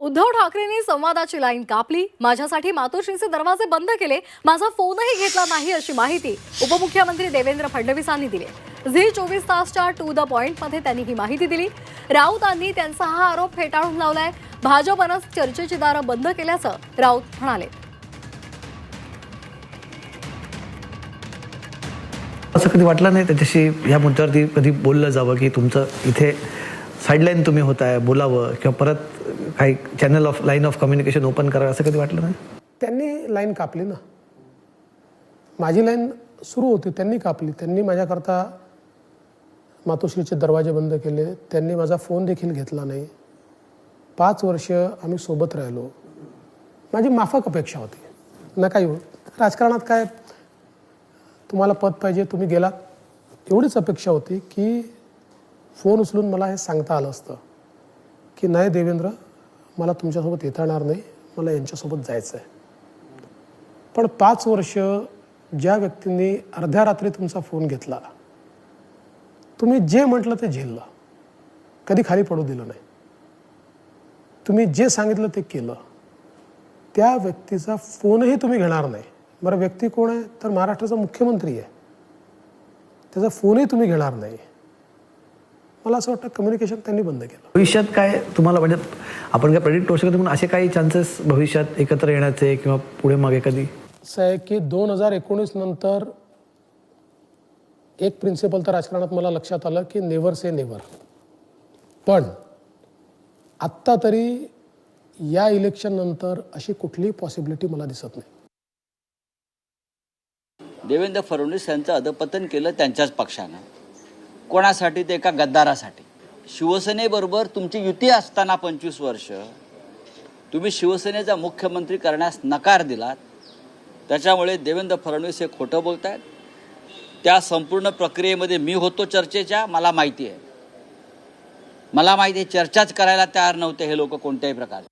उद्धव ठाकरेंनी संवादाची लाईन कापली. माझ्यासाठी मातोश्रीचे दरवाजे बंद केले. माझा फोनही घेतला नाही अशी माहिती उपमुख्यमंत्री देवेंद्र फडणवीसांनी दिली. झी चोवीस तासच्या टू द पॉइंटमध्ये त्यांनी ही माहिती दिली. राऊतांनी त्यांचा हा आरोप फेटाळून लावलाय. भाजपनं चर्चेची दारं बंद केल्याचं राऊत म्हणाले. असं कधी वाटलं नाही? त्याच्याशी या मुद्द्यावरती कधी बोललं जावं की तुमचं इथे साईडलाईन तुम्ही होताय बोलावं किंवा परत काही channel of line of communication open करावं असं कधी वाटलं नाही? त्यांनी लाईन कापली ना. माझी लाईन सुरू होती त्यांनी कापली. त्यांनी माझ्याकरता मातोश्रीचे दरवाजे बंद केले. त्यांनी माझा फोन देखील घेतला नाही. पाच वर्ष आम्ही सोबत राहिलो. माझी माफक अपेक्षा होती. ना काही राजकारणात काय तुम्हाला पद पाहिजे तुम्ही गेलात एवढीच अपेक्षा होती की फोन उचलून मला हे सांगता आलं असतं की नाही देवेंद्र मला तुमच्यासोबत येता येणार नाही. मला यांच्यासोबत जायचं आहे पण पाच वर्ष ज्या व्यक्तींनी अर्ध्या रात्री तुमचा फोन घेतला तुम्ही जे म्हटलं ते झेललं. कधी खाली पडू दिलं नाही. तुम्ही जे सांगितलं ते केलं. त्या व्यक्तीचा फोनही तुम्ही घेणार नाही. बरं व्यक्ती कोण आहे? तर महाराष्ट्राचा मुख्यमंत्री आहे. त्याचा फोनही तुम्ही घेणार नाही. मला असं वाटतं कम्युनिकेशन त्यांनी बंद केलं. भविष्यात काय तुम्हाला म्हणजे आपण काय प्रेडिक्ट करू शकतो पण असे काही चान्सेस भविष्यात एकत्र येण्याचे किंवा पुढे मागे कधी? असं आहे की दोन हजार एकोणीस नंतर एक प्रिन्सिपल तर राजकारणात मला लक्षात आलं की नेव्हर से नेव्हर पण आत्ता तरी या इलेक्शन नंतर अशी कुठलीही पॉसिबिलिटी मला दिसत नाही. देवेंद्र फडणवीस यांचं अधपतन केलं त्यांच्याच पक्षानं. कोणासाठी ते एका गद्दारासाठी. शिवसेनेबरोबर तुमची युती असताना पंचवीस वर्ष तुम्ही शिवसेनेचा मुख्यमंत्री करण्यास नकार दिलात. त्याच्यामुळे देवेंद्र फडणवीस हे खोटं बोलत आहेत त्या संपूर्ण प्रक्रियेमध्ये मी होतो चर्चेच्या मला माहिती आहे. मला माहिती आहे चर्चाच करायला तयार नव्हते हे लोक कोणत्याही प्रकारे.